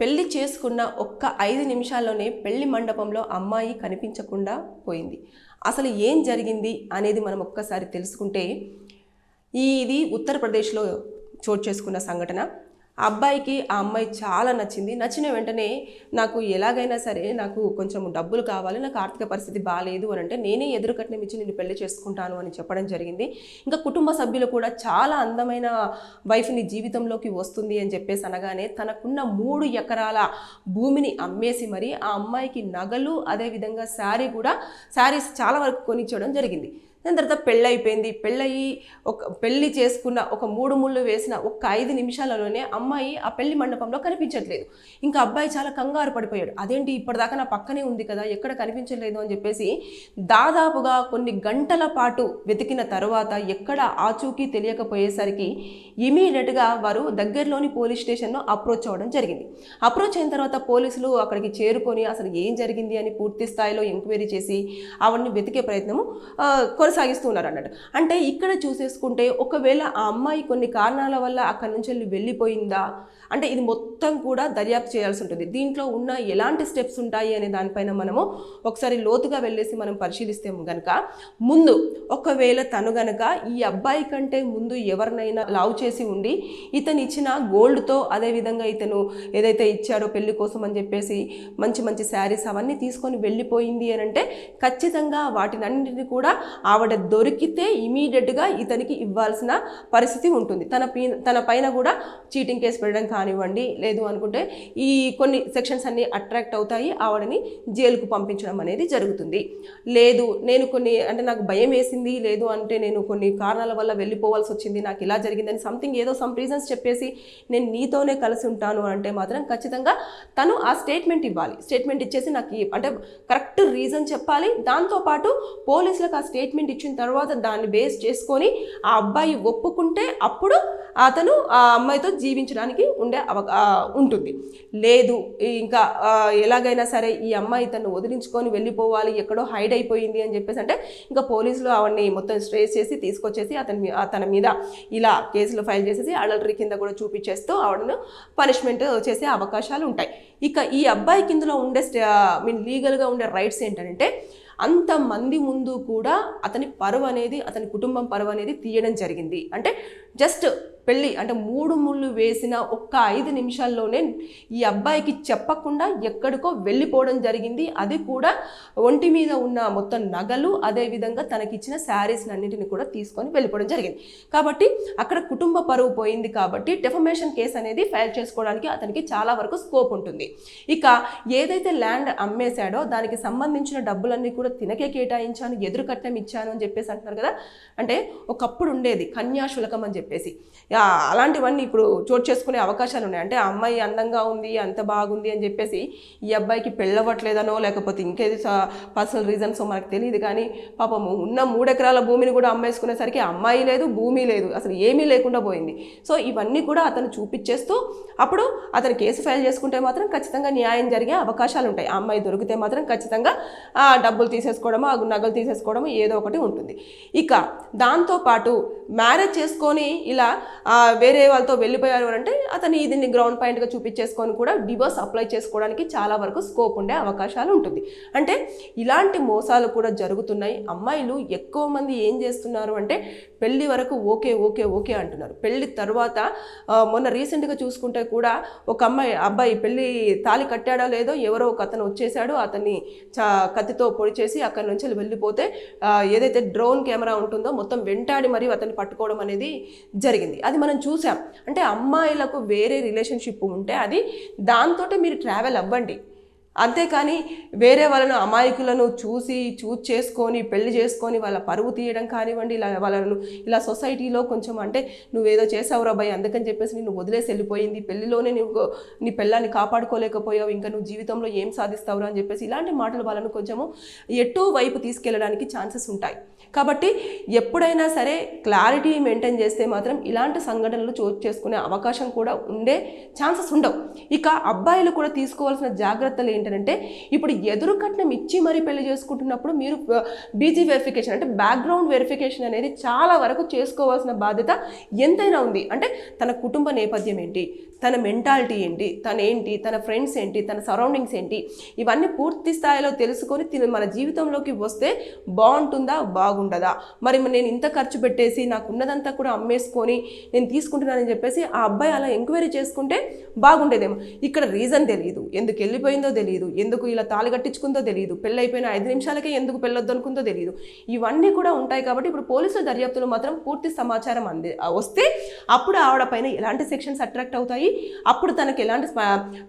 పెళ్ళి చేసుకున్న ఒక్క ఐదు నిమిషాల్లోనే పెళ్ళి మండపంలో అమ్మాయి కనిపించకుండా పోయింది. అసలు ఏం జరిగింది అనేది మనం ఒక్కసారి తెలుసుకుంటే ఈ- ఇది ఉత్తరప్రదేశ్లో చోటు చేసుకున్న సంఘటన. ఆ అబ్బాయికి ఆ అమ్మాయి చాలా నచ్చింది. నచ్చిన వెంటనే నాకు ఎలాగైనా సరే నాకు కొంచెం డబ్బులు కావాలి నాకు ఆర్థిక పరిస్థితి బాగాలేదు అని అంటే నేనే ఎదురు కట్నం ఇచ్చి నేను పెళ్ళి చేసుకుంటాను అని చెప్పడం జరిగింది. ఇంకా కుటుంబ సభ్యులు కూడా చాలా అందమైన వైఫ్ని జీవితంలోకి వస్తుంది అని చెప్పేసి అనగానే తనకున్న మూడు ఎకరాల భూమిని అమ్మేసి మరి ఆ అమ్మాయికి నగలు అదేవిధంగా శారీ కూడా శారీస్ చాలా వరకు కొనిచ్చడం జరిగింది. దాని తర్వాత పెళ్ళైపోయింది పెళ్ళయి ఒక పెళ్ళి చేసుకున్న ఒక మూడు ముళ్ళు వేసిన ఒక ఐదు నిమిషాలలోనే అమ్మాయి ఆ పెళ్ళి మండపంలో కనిపించట్లేదు. ఇంకా అబ్బాయి చాలా కంగారు పడిపోయాడు. అదేంటి ఇప్పటిదాకా నా పక్కనే ఉంది కదా ఎక్కడ కనిపించలేదు అని చెప్పేసి దాదాపుగా కొన్ని గంటల పాటు వెతికిన తర్వాత ఎక్కడ ఆచూకీ తెలియకపోయేసరికి ఇమీడియట్గా వారు దగ్గరలోని పోలీస్ స్టేషన్లో అప్రోచ్ అవ్వడం జరిగింది. అప్రోచ్ అయిన తర్వాత పోలీసులు అక్కడికి చేరుకొని అసలు ఏం జరిగింది అని పూర్తి స్థాయిలో ఎంక్వైరీ చేసి ఆవిడని వెతికే ప్రయత్నము ఆ, కొనసాగిస్తున్నారు అన్నట్టు అంటే ఇక్కడ చూసేసుకుంటే ఒకవేళ ఆ అమ్మాయి కొన్ని కారణాల వల్ల అక్కడి నుంచి వెళ్ళి వెళ్ళిపోయిందా? అంటే ఇది మొత్తం కూడా దర్యాప్తు చేయాల్సి ఉంటుంది. దీంట్లో ఉన్న ఎలాంటి స్టెప్స్ ఉంటాయి అనే దానిపైన మనము ఒకసారి లోతుగా వెళ్ళేసి మనం పరిశీలిస్తే గనక ముందు ఒకవేళ తను గనక ఈ అబ్బాయి కంటే ముందు ఎవరినైనా లవ్ చేసి ఉండి ఇతను ఇచ్చిన గోల్డ్తో అదేవిధంగా ఇతను ఏదైతే ఇచ్చాడో పెళ్ళి కోసం అని చెప్పేసి మంచి మంచి శారీస్ అవన్నీ తీసుకొని వెళ్ళిపోయింది అని అంటే ఖచ్చితంగా వాటినన్నింటినీ కూడా ఆ ఆవిడ దొరికితే ఇమీడియట్గా ఇతనికి ఇవ్వాల్సిన పరిస్థితి ఉంటుంది. తన పీ తన పైన కూడా చీటింగ్ కేసు పెట్టడం కానివ్వండి లేదు అనుకుంటే ఈ కొన్ని సెక్షన్స్ అన్ని అట్రాక్ట్ అవుతాయి ఆవిడని జైలుకు పంపించడం అనేది జరుగుతుంది. లేదు నేను కొన్ని అంటే నాకు భయం వేసింది లేదు అంటే నేను కొన్ని కారణాల వల్ల వెళ్ళిపోవాల్సి వచ్చింది నాకు ఇలా జరిగిందని సంథింగ్ ఏదో సమ్ రీజన్స్ చెప్పేసి నేను నీతోనే కలిసి ఉంటాను అంటే మాత్రం ఖచ్చితంగా తను ఆ స్టేట్మెంట్ ఇవ్వాలి. స్టేట్మెంట్ ఇచ్చేసి నాకు అంటే కరెక్ట్ రీజన్ చెప్పాలి. దాంతోపాటు పోలీసులకు ఆ స్టేట్మెంట్ ఇచ్చిన తర్వాత దాన్ని బేస్ చేసుకొని ఆ అబ్బాయి ఒప్పుకుంటే అప్పుడు అతను ఆ అమ్మాయితో జీవించడానికి ఉండే అవ ఉంటుంది. లేదు ఇంకా ఎలాగైనా సరే ఈ అమ్మాయి తను వదిలించుకొని వెళ్ళిపోవాలి ఎక్కడో హైడ్ అయిపోయింది అని చెప్పేసి అంటే ఇంకా పోలీసులు అవన్నీ మొత్తం స్ట్రేస్ చేసి తీసుకొచ్చేసి అతని మీ- తన మీద ఇలా కేసులు ఫైల్ చేసేసి అడల్టరీ కింద కూడా చూపించేస్తూ ఆవిడను పనిష్మెంట్ చేసే అవకాశాలు ఉంటాయి. ఇక ఈ అబ్బాయి కిందలో ఉండే మీన్ లీగల్గా ఉండే రైట్స్ ఏంటంటే అంతమంది ముందు కూడా అతని పరువు అనేది అతని కుటుంబం పరువు అనేది తీయడం జరిగింది. అంటే జస్ట్ పెళ్ళి అంటే మూడు ముళ్ళు వేసిన ఒక్క ఐదు నిమిషాల్లోనే ఈ అబ్బాయికి చెప్పకుండా ఎక్కడికో వెళ్ళిపోవడం జరిగింది. అది కూడా ఒంటి మీద ఉన్న మొత్తం నగలు అదేవిధంగా తనకిచ్చిన శారీస్ అన్నింటిని కూడా తీసుకొని వెళ్ళిపోవడం జరిగింది. కాబట్టి అక్కడ కుటుంబ పరువు పోయింది కాబట్టి డెఫమేషన్ కేసు అనేది ఫైల్ చేసుకోవడానికి అతనికి చాలా వరకు స్కోప్ ఉంటుంది. ఇక ఏదైతే ల్యాండ్ అమ్మేశాడో దానికి సంబంధించిన డబ్బులన్నీ కూడా తినకే కేటాయించాను ఎదురు కట్నం ఇచ్చాను అని చెప్పేసి అంటున్నారు కదా. అంటే ఒకప్పుడు ఉండేది కన్యాశులకం అని చెప్పేసి. ఇలా అలాంటివన్నీ ఇప్పుడు చోటు చేసుకునే అవకాశాలు ఉన్నాయి. అంటే ఆ అమ్మాయి అందంగా ఉంది అంత బాగుంది అని చెప్పేసి ఈ అబ్బాయికి పెళ్ళవట్లేదనో లేకపోతే ఇంకేది పర్సనల్ రీజన్స్ మనకు తెలియదు. కానీ పాపము ఉన్న మూడెకరాల భూమిని కూడా అమ్మేసుకునేసరికి అమ్మాయి లేదు భూమి లేదు. అసలు ఏమీ లేకుండా పోయింది. సో ఇవన్నీ కూడా అతను చూపించేస్తూ అప్పుడు అతను కేసు ఫైల్ చేసుకుంటే మాత్రం ఖచ్చితంగా న్యాయం జరిగే అవకాశాలు ఉంటాయి. ఆ అమ్మాయి దొరికితే మాత్రం ఖచ్చితంగా డబ్బులు తీసేసుకోవడము ఆ నగలు తీసేసుకోవడము ఏదో ఒకటి ఉంటుంది. ఇక దాంతోపాటు మ్యారేజ్ చేసుకొని ఇలా వేరే వాళ్ళతో వెళ్ళిపోయారు అని అంటే అతను దీన్ని గ్రౌండ్ పాయింట్గా చూపించేసుకొని కూడా డివోర్స్ అప్లై చేసుకోవడానికి చాలా వరకు స్కోప్ ఉండే అవకాశాలు ఉంటుంది. అంటే ఇలాంటి మోసాలు కూడా జరుగుతున్నాయి. అమ్మాయిలు ఎక్కువ మంది ఏం చేస్తున్నారు అంటే పెళ్ళి వరకు ఓకే ఓకే ఓకే అంటున్నారు. పెళ్ళి తర్వాత మొన్న రీసెంట్గా చూసుకుంటే కూడా ఒక అమ్మాయి అబ్బాయి పెళ్ళి తాళి కట్టాడో లేదో ఎవరో ఒక అతను వచ్చేసాడు అతన్ని చా కత్తితో పొడి చేసి అక్కడి నుంచి వెళ్ళిపోతే ఏదైతే డ్రోన్ కెమెరా ఉంటుందో మొత్తం వెంటాడి మరి అతన్ని పట్టుకోవడం అనేది జరిగింది. అది మనం చూసాం. అంటే అమ్మాయిలకు వేరే రిలేషన్షిప్ ఉంటే అది దాంతో మీరు ట్రావెల్ అవ్వండి. అంతేకాని వేరే వాళ్ళను అమాయకులను చూసి చూజ్ చేసుకొని పెళ్ళి చేసుకొని వాళ్ళ పరువు తీయడం కానివ్వండి ఇలా వాళ్ళను ఇలా సొసైటీలో కొంచెం అంటే నువ్వేదో చేసావురా భయ్ అందుకని చెప్పేసి నిన్ను వదిలేసి వెళ్ళిపోయింది. పెళ్ళిలోనే నువ్వు నీ పెళ్ళాన్ని కాపాడుకోలేకపోయావు ఇంకా నువ్వు జీవితంలో ఏం సాధిస్తావురా అని చెప్పేసి ఇలాంటి మాటలు వాళ్ళను కొంచెము ఎటు వైపు తీసుకెళ్ళడానికి ఛాన్సెస్ ఉంటాయి. కాబట్టి ఎప్పుడైనా సరే క్లారిటీ మెయింటైన్ చేస్తే మాత్రం ఇలాంటి సంఘటనలు చోటు చేసుకునే అవకాశం కూడా ఉండే ఛాన్సెస్ ఉండవు. ఇక అబ్బాయిలు కూడా తీసుకోవాల్సిన జాగ్రత్తలు ఏంటి ఏంటంటే ఇప్పుడు ఎదురు కట్నం ఇచ్చి మరీ పెళ్ళి చేసుకుంటున్నప్పుడు మీరు బీజీ వెరిఫికేషన్ అంటే బ్యాక్గ్రౌండ్ వెరిఫికేషన్ అనేది చాలా వరకు చేసుకోవాల్సిన బాధ్యత ఎంతైనా ఉంది. అంటే తన కుటుంబ నేపథ్యం ఏంటి తన మెంటాలిటీ ఏంటి తన ఏంటి తన ఫ్రెండ్స్ ఏంటి తన సరౌండింగ్స్ ఏంటి ఇవన్నీ పూర్తి స్థాయిలో తెలుసుకొని తిన మన జీవితంలోకి వస్తే బాగుంటుందా బాగుండదా? మరి నేను ఇంత ఖర్చు పెట్టేసి నాకు ఉన్నదంతా కూడా అమ్మేసుకొని నేను తీసుకుంటున్నానని చెప్పేసి ఆ అబ్బాయి అలా ఎంక్వైరీ చేసుకుంటే బాగుండేదేమో. ఇక్కడ రీజన్ తెలియదు ఎందుకు వెళ్ళిపోయిందో తెలియదు ఎందుకు ఇలా తాళి కట్టించుకుందో తెలియదు పెళ్ళి అయిపోయిన ఐదు నిమిషాలకే ఎందుకు పెళ్ళొద్దు అనుకుందో తెలియదు ఇవన్నీ కూడా ఉంటాయి కాబట్టి ఇప్పుడు పోలీసుల దర్యాప్తులో మాత్రం పూర్తి సమాచారం అంది వస్తే అప్పుడు ఆవిడ పైన ఎలాంటి సెక్షన్స్ అట్రాక్ట్ అవుతాయి? అప్పుడు తనకి ఎలాంటి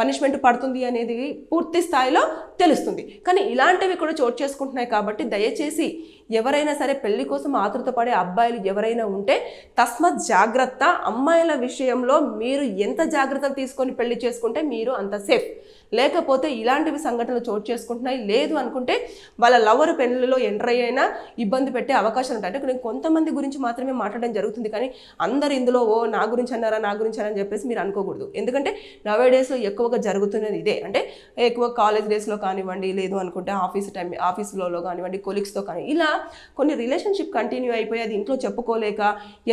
పనిష్మెంట్ పడుతుంది అనేది పూర్తి స్థాయిలో తెలుస్తుంది. కానీ ఇలాంటివి కూడా చోటు చేసుకుంటున్నాయి కాబట్టి దయచేసి ఎవరైనా సరే పెళ్ళి కోసం ఆతృత పడే అబ్బాయిలు ఎవరైనా ఉంటే తస్మత్ జాగ్రత్త. అమ్మాయిల విషయంలో మీరు ఎంత జాగ్రత్తలు తీసుకొని పెళ్ళి చేసుకుంటే మీరు అంత సేఫ్. లేకపోతే ఇలాంటివి సంఘటనలు చోటు చేసుకుంటున్నాయి. లేదు అనుకుంటే వాళ్ళ లవర్ పెళ్ళిలో ఎంటర్ అయినా ఇబ్బంది పెట్టే అవకాశాలు ఉంటాయి. అంటే నేను కొంతమంది గురించి మాత్రమే మాట్లాడడం జరుగుతుంది. కానీ అందరు ఇందులో ఓ నా గురించి అన్నారా నా గురించి అని చెప్పేసి మీరు అనుకోకూడదు. ఎందుకంటే నవే డేస్లో ఎక్కువగా జరుగుతున్నది ఇదే. అంటే ఎక్కువ కాలేజ్ డేస్లో కానివ్వండి లేదు అనుకుంటే ఆఫీస్ టైం ఆఫీస్లో కానివ్వండి కొలీగ్స్తో కానీ ఇలా కొన్ని రిలేషన్షిప్ కంటిన్యూ అయిపోయి అది ఇంట్లో చెప్పుకోలేక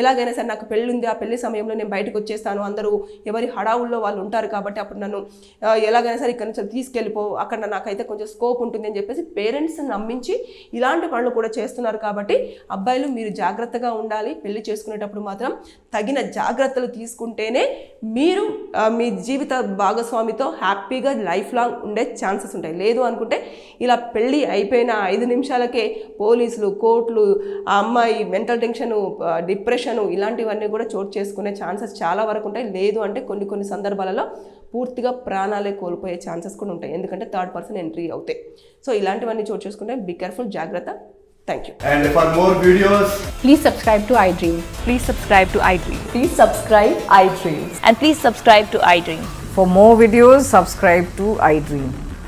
ఎలాగైనా సరే నాకు పెళ్ళి ఉంది ఆ పెళ్ళి సమయంలో నేను బయటకు వచ్చేస్తాను అందరూ ఎవరి హడావుల్లో వాళ్ళు ఉంటారు కాబట్టి అప్పుడు నన్ను ఎలాగైనా సరే ఇక్కడ నుంచి తీసుకెళ్ళిపో అక్కడ నాకైతే కొంచెం స్కోప్ ఉంటుంది అని చెప్పేసి పేరెంట్స్ని నమ్మించి ఇలాంటి పనులు కూడా చేస్తున్నారు కాబట్టి అబ్బాయిలు మీరు జాగ్రత్తగా ఉండాలి. పెళ్ళి చేసుకునేటప్పుడు మాత్రం తగిన జాగ్రత్తలు తీసుకుంటేనే మీరు మీ జీవిత భాగస్వామితో హ్యాపీగా లైఫ్ లాంగ్ ఉండే ఛాన్సెస్ ఉంటాయి. లేదు అనుకుంటే ఇలా పెళ్ళి అయిపోయిన ఐదు నిమిషాలకే పోలీస్ పోలీసులు కోర్టులు ఆ అమ్మాయి మెంటల్ టెన్షను డిప్రెషను ఇలాంటివన్నీ కూడా చోటు చేసుకునే ఛాన్సెస్ చాలా వరకు ఉంటాయి లేదు అంటే కొన్ని కొన్ని సందర్భాలలో పూర్తిగా ప్రాణాలే కోల్పోయే ఛాన్సెస్ కూడా ఉంటాయి ఎందుకంటే థర్డ్ పర్సన్ ఎంట్రీ అవుతాయి సో ఇలాంటివన్నీ చోటు చేసుకుంటే బీ కేర్ఫుల్ జాగ్రత్త thank you And for more videos, Please subscribe to iDream. Please subscribe to iDream. Please subscribe iDream. And please subscribe to iDream. For more videos, subscribe to iDream. please like, share, and